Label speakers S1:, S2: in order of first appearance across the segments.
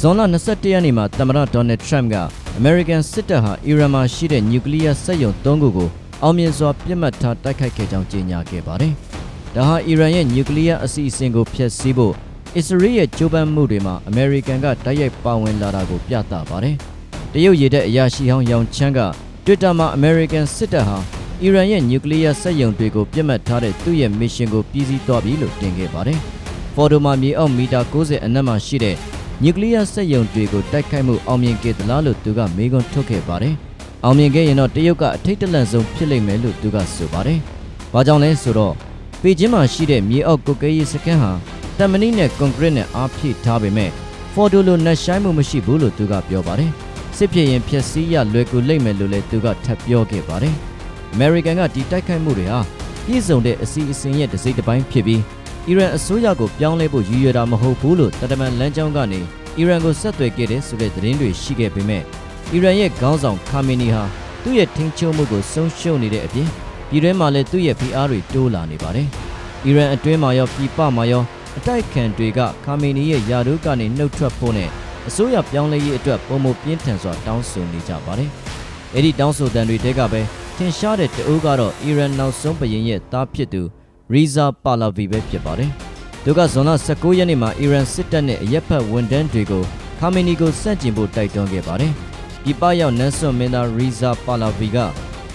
S1: ဇွန်လ21ရက်နေ့မှာသမ္မတဒေါ်နယ်ထရမ့်ကအမေရိကန်စစ်တပ်ဟာအီရန်မှာရှိတဲ့နျူကလ িয়ার စက်ရုံ၃ခုကိုအောင်မြင်စွာပြစ်မှတ်ထားတိုက်ခိုက်ခဲ့ကြောင်းကြေညာခဲ့ပါတယ်။ဒါဟာအီရန်ရဲ့နျူကလ িয়ার အစီအစဉ်ကိုဖျက်ဆီးဖို့အစ္စရေးရဲ့ကြိုးပမ်းမှုတွေမှာအမေရိကန်ကတိုက်ရိုက်ပါဝင်လာတာကိုပြသပါတယ်။တရုတ်ရည်တဲ့အရာရှိဟောင်းရောင်ချမ်းက Twitter မှာအမေရိကန်စစ်တပ်ဟာအီရန်ရဲ့နျူကလ িয়ার စက်ရုံတွေကိုပြစ်မှတ်ထားတဲ့သူ့ရဲ့မစ်ရှင်ကိုပြီးစီးသွားပြီလို့တင်ခဲ့ပါတယ်။ဖော်တိုမှာမြေအောက်မီတာ90အနက်မှာရှိတဲ့ နျူကလ িয়ার စက်ရုံတွေကိုတိုက်ခိုက်မှုအောင်မြင်ခဲ့သလားလို့သူကမေးခွန်းထုတ်ခဲ့ပါတယ်။အောင်မြင်ခဲ့ရင်တော့တရုတ်ကအထိတ်တလန့်ဆုံးဖြစ်လိမ့်မယ်လို့သူကဆိုပါတယ်။ဘာကြောင့်လဲဆိုတော့ပေကျင်းမှာရှိတဲ့မြေအောက်ကိုကဲရေးစခန်းဟာတမနီနဲ့ကွန်ကရစ်နဲ့အားဖြည့်ထားပေမဲ့ဖော်တိုလိုနှက်ရှိုင်းမှုမရှိဘူးလို့သူကပြောပါတယ်။စစ်ဖြစ်ရင်ဖျက်ဆီးရလွယ်ကူလိမ့်မယ်လို့လည်းသူကထပ်ပြောခဲ့ပါတယ်။ American ကဒီတိုက်ခိုက်မှုတွေဟာပြည်စုံတဲ့အစီအစဉ်ရဲ့တစ်စိတ်တစ်ပိုင်းဖြစ်ပြီး အီရန်အစိုးရကိုပြောင်းလဲဖို့ရည်ရွယ်တာမဟုတ်ဘူးလို့တတမန်လမ်းကြောင်းကနေအီရန်ကိုဆက်သွယ်ခဲ့တဲ့ဆိုတဲ့သတင်းတွေရှိခဲ့ပေမဲ့အီရန်ရဲ့ခေါင်းဆောင်ခါမီနီဟာသူ့ရဲ့ထိန်းချုပ်မှုကိုဆုံးရှုံးနေတဲ့အပြင်ပြည်တွင်းမှာလည်းသူ့ရဲ့ဖိအားတွေတိုးလာနေပါတယ်။အီရန်အတွင်းမှာရောပြည်ပမှာရောအတိုက်ခံတွေကခါမီနီရဲ့ယာဒိုးကနေနှုတ်ထွက်ဖို့နဲ့အစိုးရပြောင်းလဲရေးအတွက်ပုံမပြင်းထန်စွာတောင်းဆိုနေကြပါတယ်။အဲ့ဒီတောင်းဆိုတန်တွေတဲကပဲထင်ရှားတဲ့တအိုးကတော့အီရန်နောက်ဆုံးဘရင်ရဲ့သားဖြစ်သူ ရီဇာပါလာဗီပဲဖြစ်ပါတယ်။သူကဇွန်လ19ရက်နေ့မှာအီရန်စစ်တပ်နဲ့အရက်ဖက်ဝန်တန်းတွေကိုခါမီနီကိုစန့်ကျင်ဖို့တိုက်တွန်းခဲ့ပါတယ်။ဒီပရောက်နန်းစွန်မင်းသားရီဇာပါလာဗီက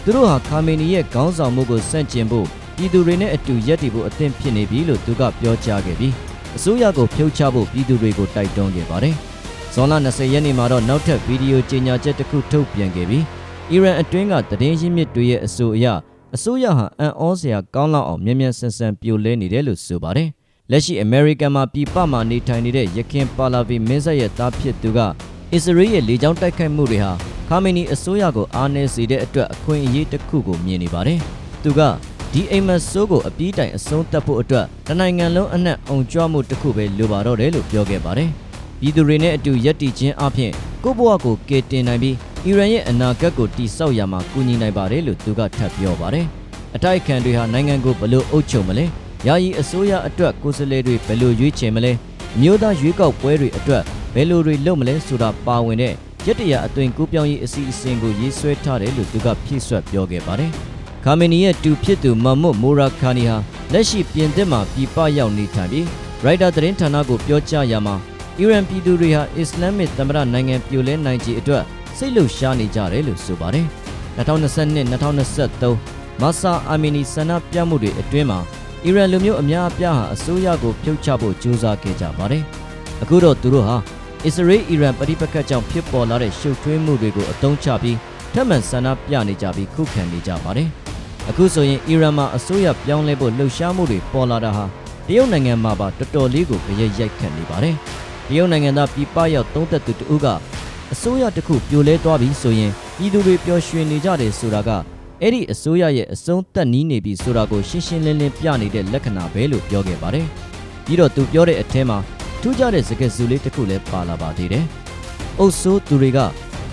S1: သူတို့ဟာခါမီနီရဲ့ခေါင်းဆောင်မှုကိုစန့်ကျင်ဖို့ပြည်သူတွေနဲ့အတူရက်တည်ဖို့အသင့်ဖြစ်နေပြီလို့သူကပြောကြားခဲ့ပြီးအစိုးရကိုဖြုတ်ချဖို့ပြည်သူတွေကိုတိုက်တွန်းခဲ့ပါတယ်။ဇွန်လ20ရက်နေ့မှာတော့နောက်ထပ်ဗီဒီယိုကြေညာချက်တစ်ခုထုတ်ပြန်ခဲ့ပြီးအီရန်အတွင်းကသတင်းရင်းမြစ်တွေရဲ့အဆိုအရ အစိုးရဟာအံ့ဩစရာကောင်းလောက်အောင်မြန်မြန်ဆန်ဆန်ပြိုလဲနေတယ်လို့ဆိုပါတယ်။လက်ရှိအမေရိကန်မှာပြည်ပမှာနေထိုင်နေတဲ့ရခင်ပါလာဗီမင်းဆက်ရဲ့သားဖြစ်သူကအစ္စရေးရဲ့လေကြောင်းတိုက်ခိုက်မှုတွေဟာခါမီနီအစိုးရကိုအားနည်းစေတဲ့အတွက်အခွင့်အရေးတစ်ခုကိုမြင်နေပါတယ်။သူကဒီအိမ်မက်ဆိုးကိုအပြီးတိုင်အဆုံးသတ်ဖို့အတွက်တနိုင်ငံလုံးအနှံ့အောင်ကြွမှုတစ်ခုပဲလိုပါတော့တယ်လို့ပြောခဲ့ပါတယ်။ပြည်သူတွေနဲ့အတူယက်တီချင်းအပြင်ကိုယ့်ဘဝကိုကယ်တင်နိုင်ပြီး အီရန်ရဲ့အနာဂတ်ကိုတိစောက်ရမှာကူညီနိုင်ပါတယ်လို့သူကထပ်ပြောပါတယ်။အတိုက်အခံတွေဟာနိုင်ငံကိုဘယ်လိုအုပ်ချုပ်မလဲ။ယာယီအစိုးရအတွက်ကိုယ်စားလှယ်တွေဘယ်လိုရွေးချယ်မလဲ။အမျိုးသားရွေးကောက်ပွဲတွေအတွက်ဘယ်လိုတွေလုပ်မလဲဆိုတာပါဝင်တဲ့ရက်တရအသွင်ကူးပြောင်းရေးအစီအစဉ်ကိုရေးဆွဲထားတယ်လို့သူကဖြည့်ဆွတ်ပြောခဲ့ပါတယ်။ခါမီနီရဲ့တူဖြစ်သူမမ်မွတ်မိုရာခါနီဟာလက်ရှိပြင်သစ်မှာပြည်ပရောက်နေထိုင်ပြီးရိုက်တာသတင်းဌာနကိုပြောကြားရမှာအီရန်ပြည်သူတွေဟာအစ္စလာမစ်သမ္မတနိုင်ငံပြိုလဲနိုင်ခြေအတွက် စိတ်လှုပ်ရှားနေကြတယ်လို့ဆိုပါတယ်။2022-2023မဆာအာမီနီဆန္ဒပြမှုတွေအတွင်းမှာအီရန်လူမျိုးအများအပြားဟာအစိုးရကိုဖြုတ်ချဖို့ကြိုးစားခဲ့ကြပါတယ်။အခုတော့သူတို့ဟာအစ္စရေးအီရန်ပဋိပက္ခကြောင့်ဖြစ်ပေါ်လာတဲ့ရှုပ်ထွေးမှုတွေကိုအသုံးချပြီးထပ်မံဆန္ဒပြနေကြပြီးခုခံနေကြပါတယ်။အခုဆိုရင်အီရန်မှာအစိုးရပြောင်းလဲဖို့လှုပ်ရှားမှုတွေပေါ်လာတာဟာတရုတ်နိုင်ငံမှာပါတော်တော်လေးကိုကြရိုက်ရိုက်ခတ်နေပါတယ်။တရုတ်နိုင်ငံသားပြည်ပရောက်သုံးသက်သူတဦးက အစိုးရတစ်ခုပြိုလဲသွားပြီဆိုရင်ပြည်သူတွေပျော်ရွှင်နေကြတယ်ဆိုတာကအဲ့ဒီအစိုးရရဲ့အဆုံးသက်နီးနေပြီဆိုတာကိုရှင်းရှင်းလင်းလင်းပြနေတဲ့လက္ခဏာပဲလို့ပြောခဲ့ပါတယ်။ပြီးတော့သူပြောတဲ့အထဲမှာထူးခြားတဲ့စကားစုလေးတစ်ခုလည်းပါလာပါသေးတယ်။အုပ်ဆိုးသူတွေက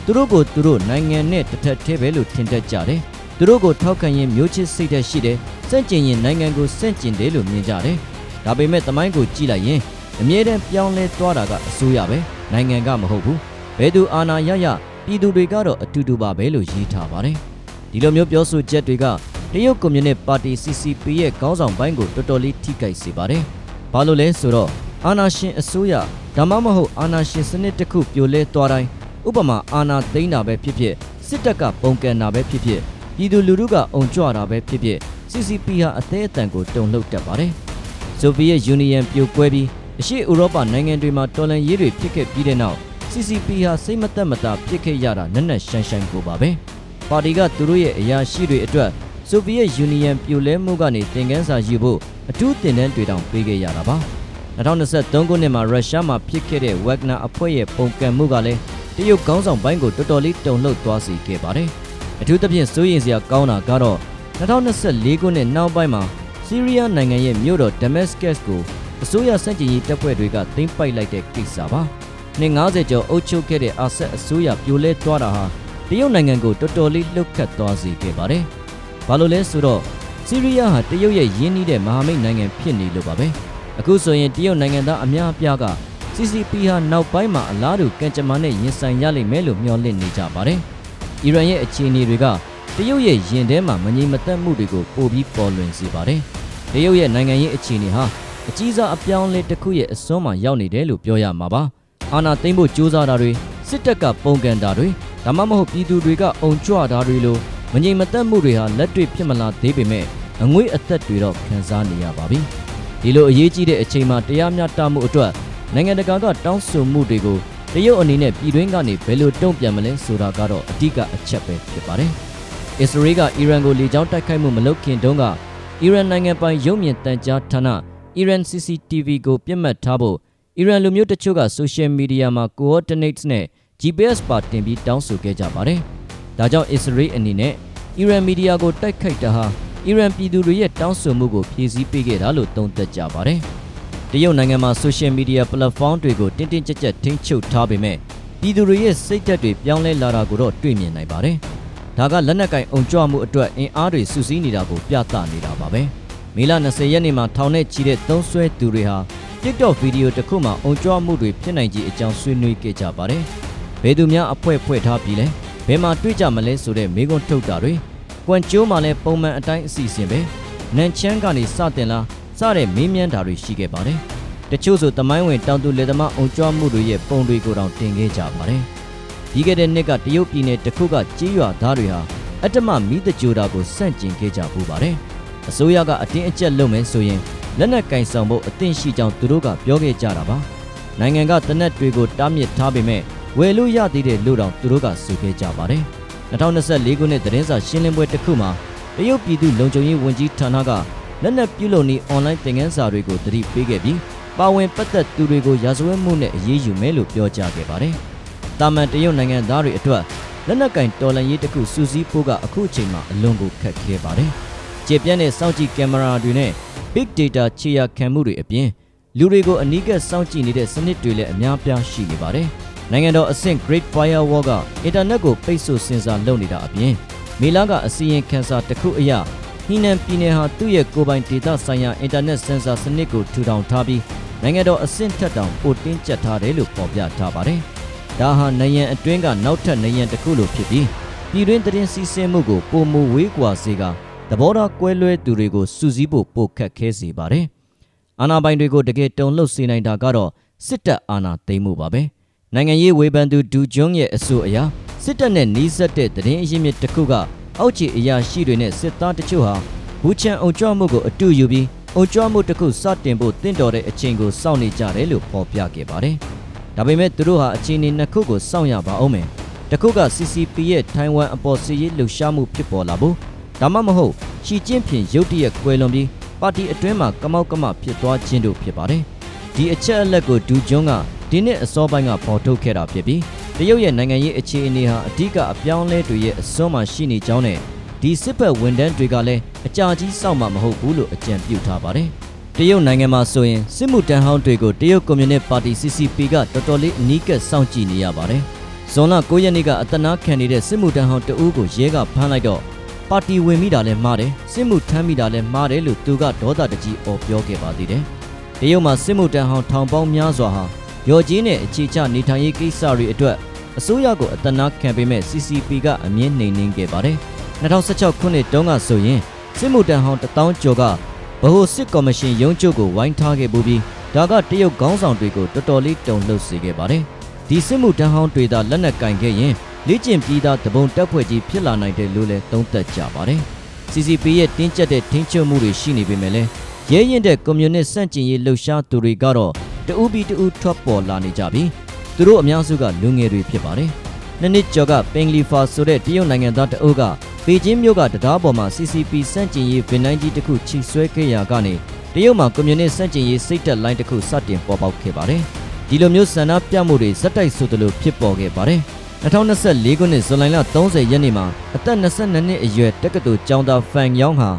S1: သူတို့ကိုသူတို့နိုင်ငံနဲ့တစ်ထက်သေးပဲလို့ထင်တတ်ကြတယ်။သူတို့ကိုထောက်ခံရင်မျိုးချစ်စိတ်သက်ရှိတယ်။စန့်ကျင်ရင်နိုင်ငံကိုစန့်ကျင်တယ်လို့မြင်ကြတယ်။ဒါပေမဲ့တမိုင်းကိုကြည့်လိုက်ရင်အမြဲတမ်းပြောင်းလဲသွားတာကအစိုးရပဲနိုင်ငံကမဟုတ်ဘူး။ ဘယ်သူအာဏာရရပြည်သူတွေကတော့အတူတူပါပဲလို့ရေးထားပါတယ်။ဒီလိုမျိုးပြောဆိုချက်တွေကတရုတ်ကွန်မြူနစ်ပါတီ CCP ရဲ့ခေါင်းဆောင်ပိုင်းကိုတော်တော်လေးထိခိုက်စေပါတယ်။ဘာလို့လဲဆိုတော့အာဏာရှင်အစိုးရဒါမှမဟုတ်အာဏာရှင်စနစ်တစ်ခုပြိုလဲသွားတိုင်းဥပမာအာဏာသိမ်းတာပဲဖြစ်ဖြစ်စစ်တပ်ကပုံကန်တာပဲဖြစ်ဖြစ်ပြည်သူလူထုကအုံကြွတာပဲဖြစ်ဖြစ် CCP ဟာအသေးအတန်ကိုတုံ့လှုပ်တတ်ပါတယ်။ဆိုဗီယက်ယူနီယံပြိုကွဲပြီးအရှေ့ဥရောပနိုင်ငံတွေမှာတော်လှန်ရေးတွေဖြစ်ခဲ့ပြီးတဲ့နောက် CCP ဟာစိတ်မသက်မသာဖြစ်ခဲ့ရတာနက်နက်ရှိုင်းရှိုင်းကိုပါပဲ။ပါတီကသူတို့ရဲ့အရာရှိတွေအတွက်ဆိုဗီယက်ယူနီယံပြိုလဲမှုကနေသင်ခန်းစာယူဖို့အထူးသင်တန်းတွေတောင်ပေးခဲ့ရတာပါ။2023ခုနှစ်မှာရုရှားမှာဖြစ်ခဲ့တဲ့ Wagner အဖွဲ့ရဲ့ပုံကံမှုကလည်းတရုတ်ကောင်းဆောင်ပိုင်းကိုတော်တော်လေးတုန်လှုပ်သွားစေခဲ့ပါတယ်။အထူးသဖြင့်စိုးရိမ်စရာကောင်းတာကတော့2024ခုနှစ်နောက်ပိုင်းမှာဆီးရီးယားနိုင်ငံရဲ့မြို့တော် Damascus ကိုအစိုးရစန့်ကျင်ရေးတပ်ဖွဲ့တွေကသိမ်းပိုက်လိုက်တဲ့ကိစ္စပါ။ နှစ်90ကျော်အုပ်ချုပ်ခဲ့တဲ့အာဆတ်အစိုးရပြိုလဲသွားတာဟာတရုတ်နိုင်ငံကိုတော်တော်လေးလှုပ်ခတ်သွားစေခဲ့ပါတယ်။ဘာလို့လဲဆိုတော့ဆီးရီးယားဟာတရုတ်ရဲ့ရင်းနှီးတဲ့မဟာမိတ်နိုင်ငံဖြစ်နေလို့ပါပဲ။အခုဆိုရင်တရုတ်နိုင်ငံသားအများအပြားက CCP ဟာနောက်ပိုင်းမှာအလားတူကံကြမ္မာနဲ့ရင်ဆိုင်ရလိမ့်မယ်လို့မျှော်လင့်နေကြပါတယ်။အီရန်ရဲ့အခြေအနေတွေကတရုတ်ရဲ့ရင်ထဲမှာမငြိမ်မသက်မှုတွေကိုပိုပြီးပေါ်လွင်စေပါတယ်။တရုတ်ရဲ့နိုင်ငံရေးအခြေအနေဟာအကြီးစားအပြောင်းအလဲတစ်ခုရဲ့အစွန်းမှာရောက်နေတယ်လို့ပြောရမှာပါ။ အာဏာသိမ်းဖို့ကြိုးစားတာတွေစစ်တပ်ကပုံကန်တာတွေဒါမှမဟုတ်ပြည်သူတွေကအုံကြွတာတွေလိုမငြိမ်မသက်မှုတွေဟာလက်တွေ့ဖြစ်မလာသေးပေမဲ့အငွေ့အသက်တွေတော့ခံစားနေရပါပြီ။ဒီလိုအရေးကြီးတဲ့အချိန်မှာတရားမျှတမှုအတွက်နိုင်ငံတကာကတောင်းဆိုမှုတွေကိုတရုတ်အနေနဲ့ပြည်တွင်းကနေဘယ်လိုတုံ့ပြန်မလဲဆိုတာကတော့အဓိကအချက်ပဲဖြစ်ပါတယ်။အစ္စရေးကအီရန်ကိုလေကြောင်းတိုက်ခိုက်မှုမလုပ်ခင်တုန်းကအီရန်နိုင်ငံပိုင်ရုပ်မြင်သံကြားဌာန Iran CCTV ကိုပြစ်မှတ်ထားဖို့ အီရန်လူမျိုးတချို့ကဆိုရှယ်မီဒီယာမှာ coordinates နဲ့ GPS ပါတင်ပြီးတောင်းဆိုခဲ့ကြပါတယ်။ဒါကြောင့်အစ္စရေးအနေနဲ့အီရန်မီဒီယာကိုတိုက်ခိုက်တာဟာအီရန်ပြည်သူတွေရဲ့တောင်းဆိုမှုကိုဖြည့်ဆည်းပေးခဲ့တာလို့သုံးသပ်ကြပါတယ်။တရုတ်နိုင်ငံမှာ social media platform တွေကိုတင်းတင်းကြပ်ကြပ်ထိန်းချုပ်ထားပေမဲ့ပြည်သူတွေရဲ့စိတ်ဓာတ်တွေပြောင်းလဲလာတာကိုတော့တွေ့မြင်နိုင်ပါတယ်။ဒါကလက်နက်ကင်အုံကြွမှုအတွက်အင်အားတွေစုစည်းနေတာကိုပြသနေတာပါပဲ။မေလ20ရက်နေ့မှာထောင်နဲ့ချီတဲ့သုံးဆွဲသူတွေဟာ TikTok ဗီဒီယိုတစ်ခုမှာအုံကြွမှုတွေဖြစ်နိုင်ခြင်းအကြောင်းဆွေးနွေးခဲ့ကြပါတယ်။ဘယ်သူများအဖွဲ့ဖွဲ့ထားပြီးလဲဘယ်မှာတွေ့ကြမလဲဆိုတဲ့မေးခွန်းထုတ်တာတွေကွမ်ကျိုးမှာလည်းပုံမှန်အတိုင်းအစီအစဉ်ပဲနန်ချန်းကနေစတင်လာစတဲ့မေးမြန်းတာတွေရှိခဲ့ပါတယ်။တချို့ဆိုတမိုင်းဝင်တောင်သူလယ်သမားအုံကြွမှုတွေရဲ့ပုံတွေကိုတောင်တင်ခဲ့ကြပါတယ်။ဒီကတဲ့နှစ်ကတရုတ်ပြည်နယ်တစ်ခုကကြေးရွာသားတွေဟာအတ္တမမီးတကြိုတာကိုစန့်ကျင်ခဲ့ကြပူပါတယ်။အစိုးရကအတင်းအကျပ်လုပ်မယ်ဆိုရင် လက်နက်ကင်ဆောင်ဖို့အသင့်ရှိကြောင်းသူတို့ကပြောခဲ့ကြတာပါ။နိုင်ငံကတနက်တွေကိုတားမြစ်ထားပေမဲ့ဝယ်လို့ရသေးတဲ့လို့တောင်သူတို့ကဆိုခဲ့ကြပါတယ်။2024ခုနှစ်သတင်းစာရှင်းလင်းပွဲတစ်ခုမှာတရုတ်ပြည်သူ့လုံခြုံရေးဝန်ကြီးဌာနကလက်နက်ပြုလုပ်နည်းအွန်လိုင်းသင်ခန်းစာတွေကိုတတိပေးခဲ့ပြီးပါဝင်ပတ်သက်သူတွေကိုရာဇဝတ်မှုနဲ့အရေးယူမယ်လို့ပြောကြားခဲ့ပါတယ်။တာမန်တရုတ်နိုင်ငံသားတွေအတွက်လက်နက်ကင်တော်လှန်ရေးတစ်ခုစူးစီးဖို့ကအခုအချိန်မှာအလွန်ကိုခက်ခဲပါတယ်။ကျေပြန့်တဲ့စောင့်ကြည့်ကင်မရာတွေနဲ့ Big Data ခြေရာခံမှုတွေအပြင်လူတွေကိုအနီးကပ်စောင့်ကြည့်နေတဲ့စနစ်တွေလည်းအများပြားရှိနေပါတယ်။နိုင်ငံတော်အဆင့် Great Firewall ကအင်တာနက်ကိုပိတ်ဆို့စင်စာလုပ်နေတာအပြင်မေလာကအစီရင်ခံစာတစ်ခုအရဟီနန်ပြည်နယ်ဟာသူ့ရဲ့ကိုယ်ပိုင်ဒေသဆိုင်ရာအင်တာနက်စင်ဆာစနစ်ကိုထူထောင်ထားပြီးနိုင်ငံတော်အဆင့်ထက်တောင်ပိုတင်းကျပ်ထားတယ်လို့ဖော်ပြထားပါတယ်။ဒါဟာနိုင်ငံအတွင်းကနောက်ထပ်နိုင်ငံတစ်ခုလိုဖြစ်ပြီးပြည်တွင်းသတင်းစီးဆင်းမှုကိုပုံမဝေးကွာစေက သဘောထားကွဲလွဲသူတွေကိုစူးစီးဖို့ပိုခက်ခဲစေပါတယ်။အာဏာပိုင်တွေကိုတကယ်တုံ့လှုပ်စေနိုင်တာကတော့စစ်တပ်အာဏာသိမ်းမှုပါပဲ။နိုင်ငံရေးဝေဖန်သူဒူဂျွန်းရဲ့အဆိုအရစစ်တပ်နဲ့နှီးစပ်တဲ့တရင်အရင်းမြစ်တစ်ခုကအောက်ခြေအရာရှိတွေနဲ့စစ်သားတချို့ဟာဘူချန်အုံကြွမှုကိုအတူယူပြီးအုံကြွမှုတစ်ခုစတင်ဖို့တင့်တော်တဲ့အချိန်ကိုစောင့်နေကြတယ်လို့ဖော်ပြခဲ့ပါတယ်။ဒါပေမဲ့သူတို့ဟာအချိန်နှစ်ခုကိုစောင့်ရပါအောင်မယ်။တစ်ခုက CCP ရဲ့ထိုင်ဝမ်အပေါ်စီရေးလှုပ်ရှားမှုဖြစ်ပေါ်လာဖို့ ဒါမှမဟုတ်ရှီကျင့်ဖြင့်ရုတ်တရက်ကွယ်လွန်ပြီးပါတီအတွင်းမှာကမောက်ကမဖြစ်သွားခြင်းတို့ဖြစ်ပါတယ်။ဒီအချက်အလက်ကိုဒူဂျွန်းကဒီနှစ်အစောပိုင်းကပေါ်ထုတ်ခဲ့တာဖြစ်ပြီးတရုတ်ရဲ့နိုင်ငံရေးအခြေအနေဟာအဓိကအပြောင်းလဲတွေရဲ့အစွန်းမှာရှိနေကြောင်းနဲ့ဒီစစ်ဘက်ဝန်ထမ်းတွေကလည်းအကြာကြီးစောင့်မှာမဟုတ်ဘူးလို့အကြံပြုထားပါတယ်။တရုတ်နိုင်ငံမှာဆိုရင်စစ်မှုတန်းဟောင်းတွေကိုတရုတ်ကွန်မြူနစ်ပါတီ CCP ကတော်တော်လေးအနီးကပ်စောင့်ကြည့်နေရပါတယ်။ဇွန်လ9ရက်နေ့ကအတနာခံနေတဲ့စစ်မှုတန်းဟောင်းတဦးကိုရဲကဖမ်းလိုက်တော့ ပါတီဝင်မိတာလည်းမှားတယ်စစ်မှုထမ်းမိတာလည်းမှားတယ်လို့သူကဒေါသတကြီးအော်ပြောခဲ့ပါသေးတယ်။တရုတ်မှာစစ်မှုတန်းဟောင်းထောင်ပေါင်းများစွာဟာရော်ကြီးနဲ့အခြေချနေထိုင်ရေးကိစ္စတွေအတွက်အစိုးရကိုအတနာခံပေးမဲ့ CCP ကအမြင့်နှိမ်နှင်းခဲ့ပါတယ်။2016ခုနှစ်တုန်းကဆိုရင်စစ်မှုတန်းဟောင်းတောင်းကျော်ကဗဟိုစစ်ကော်မရှင်ရုံးချုပ်ကိုဝိုင်းထားခဲ့ပူပြီးဒါကတရုတ်ခေါင်းဆောင်တွေကိုတော်တော်လေးတုံလှုပ်စေခဲ့ပါတယ်။ဒီစစ်မှုတန်းဟောင်းတွေသာလက်နက်ကင်ခဲ့ရင် လေ့ကျင့်ပြီးသားတပုံတက်ဖွဲ့ကြီးဖြစ်လာနိုင်တယ်လို့လည်းသုံးသပ်ကြပါတယ်။ CCP ရဲ့တင်းကျပ်တဲ့ထိန်းချုပ်မှုတွေရှိနေပေမဲ့လည်းရဲရင်တဲ့ကွန်မြူနစ်စန့်ကျင်ရေးလှုပ်ရှားသူတွေကတော့တဦးပြီးတဦးထွက်ပေါ်လာနေကြပြီးသူတို့အများစုကလူငယ်တွေဖြစ်ပါတယ်။နှစ်နှစ်ကျော်ကပင်ဂလီဖာဆိုတဲ့တရုတ်နိုင်ငံသားတအုပ်ကပေကျင်းမြို့ကတရားပေါ်မှာ CCP စန့်ကျင်ရေးဗင်နိုင်ကြီးတစ်ခုချိဆွဲခဲ့ရာကနေတရုတ်မှာကွန်မြူနစ်စန့်ကျင်ရေးစိတ်တက်လိုင်းတစ်ခုစတင်ပေါ်ပေါက်ခဲ့ပါတယ်။ဒီလိုမျိုးဆန္ဒပြမှုတွေဇက်တိုက်ဆိုသလိုဖြစ်ပေါ်ခဲ့ပါတယ်။ 2024ခုနှစ်ဇူလိုင်လ30ရက်နေ့မှာအသက်22နှစ်အရွယ်တက္ကသိုလ်ကျောင်းသားဖန်ယောင်းဟာ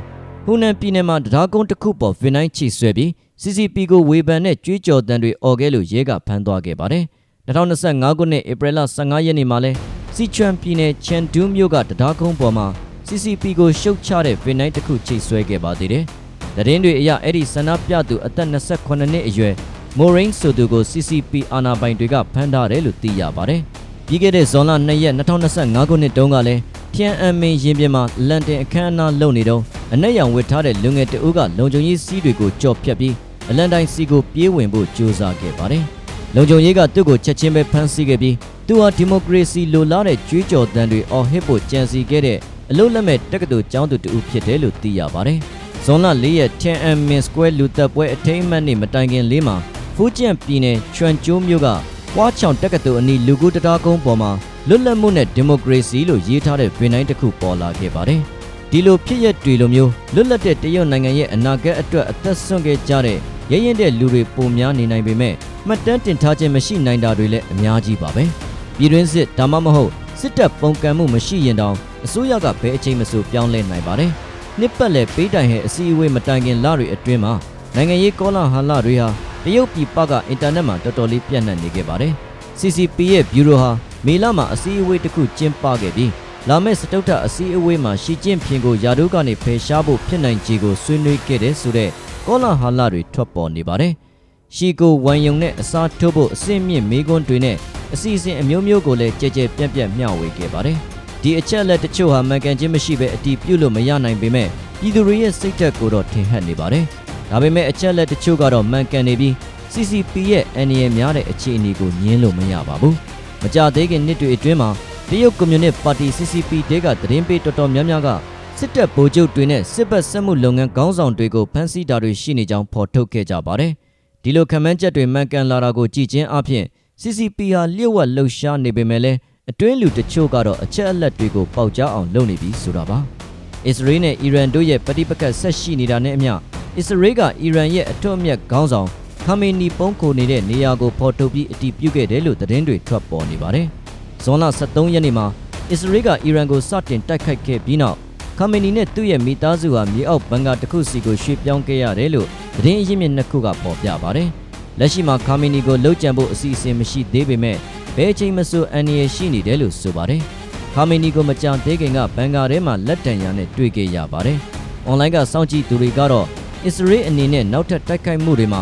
S1: ဟူနန်ပြည်နယ်မှာတရားကုန်းတစ်ခုပေါ်ဗင်နိုင်ချိဆွဲပြီး CCP ကိုဝေဖန်တဲ့ကြွေးကြော်တမ်းတွေအော်ခဲ့လို့ရဲကဖမ်းသွားခဲ့ပါတယ်။2025ခုနှစ်ဧပြီလ15ရက်နေ့မှာလဲစီချွမ်ပြည်နယ်ချန်ဒူးမြို့ကတရားကုန်းပေါ်မှာ CCP ကိုရှုတ်ချတဲ့ဗင်နိုင်တစ်ခုချိတ်ဆွဲခဲ့ပါသေးတယ်။သတင်းတွေအရအဲ့ဒီဆန္ဒပြသူအသက်28နှစ်အရွယ်မိုရိန်ဆိုသူကို CCP အာဏာပိုင်တွေကဖမ်းထားတယ်လို့သိရပါတယ်။ ပြီးခဲ့တဲ့ဇွန်လ2ရက်2025ခုနှစ်တုန်းကလည်းထျံအမင်းရင်ပြင်မှာလန်တင်အခမ်းအနားလုပ်နေတော့အနက်ရောင်ဝတ်ထားတဲ့လူငယ်တအုပ်ကလုံခြုံရေးစီးတွေကိုကြော်ဖြတ်ပြီးအလန်တိုင်းစီကိုပြေးဝင်ဖို့ကြိုးစားခဲ့ပါတယ်။လုံခြုံရေးကသူ့ကိုချက်ချင်းပဲဖမ်းဆီးခဲ့ပြီးသူဟာဒီမိုကရေစီလိုလားတဲ့ကြွေးကြော်သံတွေအော်ဟစ်ဖို့ကြံစီခဲ့တဲ့အလို့လက်မဲ့တက္ကသိုလ်ကျောင်းသူတဦးဖြစ်တယ်လို့သိရပါတယ်။ဇွန်လ၄ရက် 10 Min Square လူသက်ပွဲအထိမ်းအမှတ်နေ့မတိုင်ခင်လေးမှာဖူးကျန့်ပြည်နယ်ချွမ်ကျိုးမြို့က ပွားချောင်တက္ကသိုလ်အနီးလူကူတတားကုန်းပေါ်မှာလွတ်လပ်မှုနဲ့ဒီမိုကရေစီလို့ရေးထားတဲ့ဗီနိုင်းတစ်ခုပေါ်လာခဲ့ပါတယ်။ဒီလိုဖြစ်ရက်တွေလိုမျိုးလွတ်လပ်တဲ့တရုတ်နိုင်ငံရဲ့အနာဂတ်အတွက်အသက်ဆွန့်ခဲ့ကြတဲ့ရရင်တဲ့လူတွေပုံများနေနိုင်ပေမဲ့မှတ်တမ်းတင်ထားခြင်းမရှိနိုင်တာတွေလည်းအများကြီးပါပဲ။ပြည်တွင်းစစ်ဒါမှမဟုတ်စစ်တပ်ပုံကံမှုမရှိရင်တောင်အစိုးရကဘယ်အချိန်မဆိုပြောင်းလဲနိုင်ပါတယ်။နှစ်ပတ်လည်ပေးတိုင်ရဲ့အစည်းအဝေးမတိုင်ခင်လတွေအတွင်းမှာနိုင်ငံရေးကောလာဟလတွေဟာ တရုတ်ပြည်ပကအင်တာနက်မှာတော်တော်လေးပြန့်နှံ့နေခဲ့ပါတယ်။ CCP ရဲ့ဘျူရိုဟာမေလမှာအစည်းအဝေးတစ်ခုကျင်းပခဲ့ပြီးလာမယ့်စတုတ္ထအစည်းအဝေးမှာရှီကျင့်ဖျင်ကိုယာဒိုးကနေဖယ်ရှားဖို့ဖြစ်နိုင်ခြေကိုဆွေးနွေးခဲ့တဲ့ဆိုတဲ့ကောလာဟလတွေထွက်ပေါ်နေပါတယ်။ရှီကိုဝမ်ယုံနဲ့အစားထိုးဖို့အစင့်မြင့်မေးခွန်းတွေနဲ့အစီအစဉ်အမျိုးမျိုးကိုလည်းကြဲကြဲပြန့်ပြန့်မျှဝေခဲ့ပါတယ်။ဒီအချက်လက်တချို့ဟာမှန်ကန်ခြင်းမရှိဘဲအတီးပြုတ်လို့မရနိုင်ပေမဲ့ပြည်သူတွေရဲ့စိတ်ဓာတ်ကိုတော့ထင်ဟပ်နေပါတယ်။ ဒါပေမဲ့အချက်လက်တချို့ကတော့မှန်ကန်နေပြီး CCP ရဲ့အန်ရည်များတဲ့အခြေအနေကိုညင်းလို့မရပါဘူး။မကြသေးခင်နှစ်တွေအတွင်းမှာတရုတ်ကွန်မြူနစ်ပါတီ CCP တဲကသတင်းပေးတော်တော်များများကစစ်တပ်ဗိုလ်ချုပ်တွေနဲ့စစ်ဘက်စစ်မှုလုပ်ငန်းခေါင်းဆောင်တွေကိုဖမ်းဆီးတာတွေရှိနေကြောင်းဖော်ထုတ်ခဲ့ကြပါတယ်။ဒီလိုခံမှန်းချက်တွေမှန်ကန်လာတာကိုကြည်ချင်းအပြင် CCP ဟာလျှို့ဝှက်လှုပ်ရှားနေပေမဲ့လည်းအတွင်းလူတချို့ကတော့အချက်အလက်တွေကိုပေါက်ကြားအောင်လုပ်နေပြီဆိုတာပါ။အစ္စရေးနဲ့အီရန်တို့ရဲ့ပဋိပက္ခဆက်ရှိနေတာနဲ့အမျှ အစ္စရေးကအီရန်ရဲ့အထွတ်အမြတ်ခေါင်းဆောင်ခါမေနီပုံခိုနေတဲ့နေရာကိုဖော်ထုတ်ပြီးအတည်ပြုခဲ့တယ်လို့သတင်းတွေထွက်ပေါ်နေပါတယ်။ဇွန်လ23ရက်နေ့မှာအစ္စရေးကအီရန်ကိုစတင်တိုက်ခိုက်ခဲ့ပြီးနောက်ခါမေနီနဲ့သူ့ရဲ့မိသားစုဟာမြေအောက်ဘန်ကာတစ်ခုစီကိုရွှေ့ပြောင်းခဲ့ရတယ်လို့သတင်းအရင်းမြစ်နှစ်ခုကပေါ်ပြပါတယ်။လက်ရှိမှာခါမေနီကိုလှုပ်ကြံဖို့အစီအစဉ်မရှိသေးပေမဲ့ဘယ်အချိန်မဆိုအန်ရရှိနေတယ်လို့ဆိုပါတယ်။ခါမေနီကိုမကြသေးခင်ကဘန်ကာထဲမှာလက်တံရံနဲ့တွေ့ခဲ့ရပါတယ်။ online ကစောင့်ကြည့်သူတွေကတော့ အစ္စရေးအနေနဲ့နောက်ထပ်တိုက်ခိုက်မှုတွေမှာ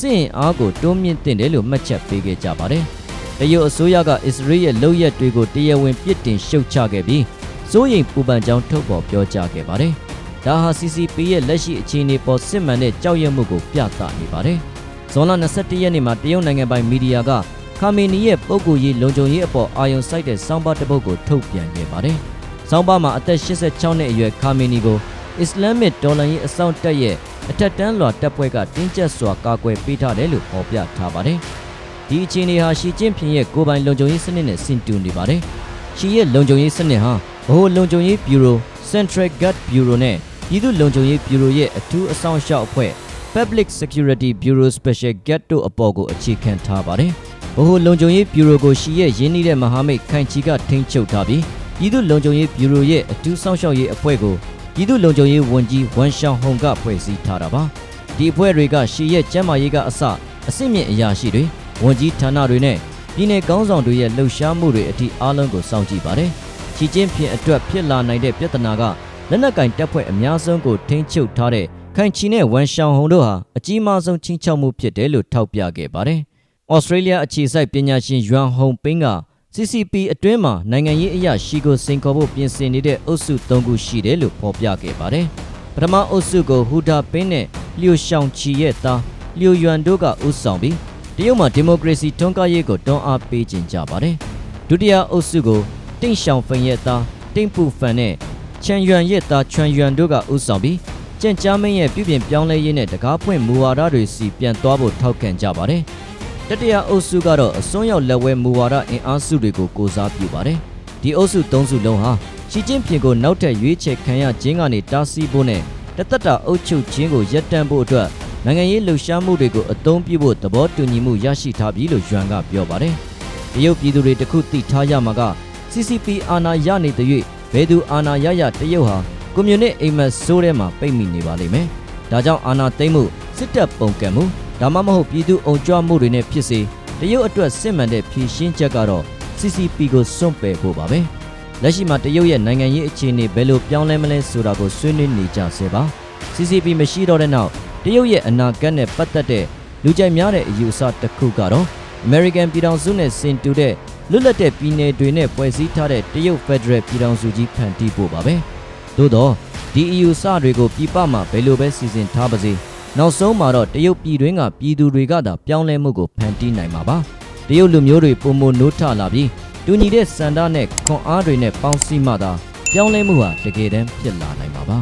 S1: စစ်ရင်အားကိုတွန်းမြင့်တင်တယ်လို့မှတ်ချက်ပေးခဲ့ကြပါတယ်။တရုတ်အစိုးရကအစ္စရေးရဲ့လုပ်ရက်တွေကိုတရားဝင်ပြစ်တင်ရှုတ်ချခဲ့ပြီးစိုးရိမ်ပူပန်ကြောင်းထုတ်ပေါ်ပြောကြားခဲ့ပါတယ်။ဒါဟာ CCP ရဲ့လက်ရှိအခြေအနေပေါ်စစ်မှန်တဲ့ကြောက်ရွံ့မှုကိုပြသနေပါတယ်။ဇွန်လ21ရက်နေ့မှာတရုတ်နိုင်ငံပိုင်မီဒီယာကခါမီနီရဲ့ပုဂ္ဂိုလ်ရေးလုံခြုံရေးအပေါ်အာရုံစိုက်တဲ့စောင်းပါတစ်ပုဒ်ကိုထုတ်ပြန်ခဲ့ပါတယ်။စောင်းပါမှာအသက်86နှစ်အရွယ်ခါမီနီကိုအစ္စလာမစ်တော်လှန်ရေးအစောင့်တပ်ရဲ့ အထက်တန်းလွှာတပ်ဖွဲ့ကတင်းကျပ်စွာကာကွယ်ပေးထားတယ်လို့ဖော်ပြထားပါတယ်။ဒီအခြေအနေဟာရှီကျင့်ဖျင်ရဲ့ကိုယ်ပိုင်လုံခြုံရေးစနစ်နဲ့ဆင်တူနေပါတယ်။ရှီရဲ့လုံခြုံရေးစနစ်ဟာဗဟိုလုံခြုံရေးဘျူရို Central Guard Bureau နဲ့ပြည်သူ့လုံခြုံရေးဘျူရိုရဲ့အထူးအဆောင်ရှောက်အဖွဲ့ Public Security Bureau Special Guard တို့အပေါ်ကိုအခြေခံထားပါတယ်။ဗဟိုလုံခြုံရေးဘျူရိုကိုရှီရဲ့ရင်းနှီးတဲ့မဟာမိတ်ခိုင်ချီကထိန်းချုပ်ထားပြီးပြည်သူ့လုံခြုံရေးဘျူရိုရဲ့အထူးဆောင်ရှောက်ရေးအဖွဲ့ကို ပြည်သူ့လုံခြုံရေးဝန်ကြီးဝမ်ရှောင်ဟုံကဖွဲ့စည်းထားတာပါဒီအဖွဲ့တွေကရှီရဲ့ကျမ်းမာရေးကအစအစစ်မြင့်အရာရှိတွေဝန်ကြီးဌာနတွေနဲ့ပြည်내ကောင်းဆောင်တွေရဲ့လှုပ်ရှားမှုတွေအထိအားလုံးကိုစောင့်ကြည့်ပါတယ်ချီချင်းဖြင့်အတွက်ဖြစ်လာနိုင်တဲ့ပြဿနာကလက်နက်ကင်တပ်ဖွဲ့အများဆုံးကိုထိန်းချုပ်ထားတဲ့ခိုင်ချီနဲ့ဝမ်ရှောင်ဟုံတို့ဟာအကြီးမားဆုံးချင်းချောက်မှုဖြစ်တယ်လို့ထောက်ပြခဲ့ပါတယ်။ဩစတြေးလျအခြေစိုက်ပညာရှင်ယွမ်ဟုံပင်းက CCP အတွင်းမှာနိုင်ငံရေးအရာရှိကိုစိန်ခေါ်ဖို့ပြင်ဆင်နေတဲ့အုပ်စု၃ခုရှိတယ်လို့ဖော်ပြခဲ့ပါတယ်။ပထမအုပ်စုကိုဟူဒါပင်းနဲ့လျိုရှောင်ချီရဲ့သားလျိုယွမ်တို့ကဥဆောင်ပြီးတရုတ်မှာဒီမိုကရေစီထွန်းကားရေးကိုတွန်းအားပေးခြင်းကြပါတယ်။ဒုတိယအုပ်စုကိုတင့်ရှောင်ဖန်ရဲ့သားတင့်ပူဖန်နဲ့ချန်ယွမ်ရဲ့သားချွမ်ယွမ်တို့ကဥဆောင်ပြီးကြံ့ကြားမင်းရဲ့ပြုပြင်ပြောင်းလဲရေးနဲ့တကားဖွင့်မူဝါဒတွေစီပြန်သွားဖို့ထောက်ခံကြပါတယ်။ တတိယအုပ်စုကတော့အစွန်းရောက်လက်ဝဲမူဝါဒအင်အားစုတွေကိုကိုစားပြုပါတယ်။ဒီအုပ်စု၃စုလုံးဟာရှီကျင်းပြင်ကိုနောက်ထပ်ရွေးချယ်ခံရခြင်းကနေတားဆီးဖို့နဲ့တသက်တာအုပ်ချုပ်ခြင်းကိုရပ်တန့်ဖို့အတွက်နိုင်ငံရေးလှုပ်ရှားမှုတွေကိုအသုံးပြုဖို့သဘောတူညီမှုရရှိထားပြီလို့ယွမ်ကပြောပါတယ်။တရုတ်ပြည်သူတွေတခုသိထားရမှာက CCP အာဏာရနေတဲ့၍ဘယ်သူအာဏာရရတရုတ်ဟာကွန်မြူနစ်အိမ်မက်ဆိုးထဲမှာပိတ်မိနေပါလိမ့်မယ်။ဒါကြောင့်အာဏာသိမ်းမှုစစ်တပ်ပုံကံမှု ဒါမှမဟုတ်ပြည်သူအုံကြွမှုတွေနဲ့ဖြစ်စေတရုတ်အတွက်စစ်မှန်တဲ့ဖြည့်ရှင်းချက်ကတော့ CCP ကိုစွန့်ပယ်ဖို့ပါပဲလက်ရှိမှာတရုတ်ရဲ့နိုင်ငံရေးအခြေအနေဘယ်လိုပြောင်းလဲမလဲဆိုတာကိုဆွေးနွေးနေကြဆဲပါ CCP မရှိတော့တဲ့နောက်တရုတ်ရဲ့အနာဂတ်နဲ့ပတ်သက်တဲ့လူကြိုက်များတဲ့အယူအဆတစ်ခုကတော့ American ပြည်ထောင်စုနဲ့ဆင်တူတဲ့လွတ်လပ်တဲ့ပြည်နယ်တွေနဲ့ဖွဲ့စည်းထားတဲ့တရုတ် Federal ပြည်ထောင်စုကြီးဖန်တီးဖို့ပါပဲသို့တော့ဒီအယူအဆတွေကိုပြည်ပမှာဘယ်လိုပဲစီစဉ်ထားပါစေ နောက်ဆုံးမှာတော့တရုတ်ပြည်တွင်းကပြည်သူတွေကသာပြောင်းလဲမှုကိုဖန်တီးနိုင်မှာပါတရုတ်လူမျိုးတွေပုံမနိုးထလာပြီးတူညီတဲ့စန္ဒနဲ့ခွန်အားတွေနဲ့ပေါင်းစည်းမှသာပြောင်းလဲမှုဟာတကယ်တမ်းဖြစ်လာနိုင်မှာပါ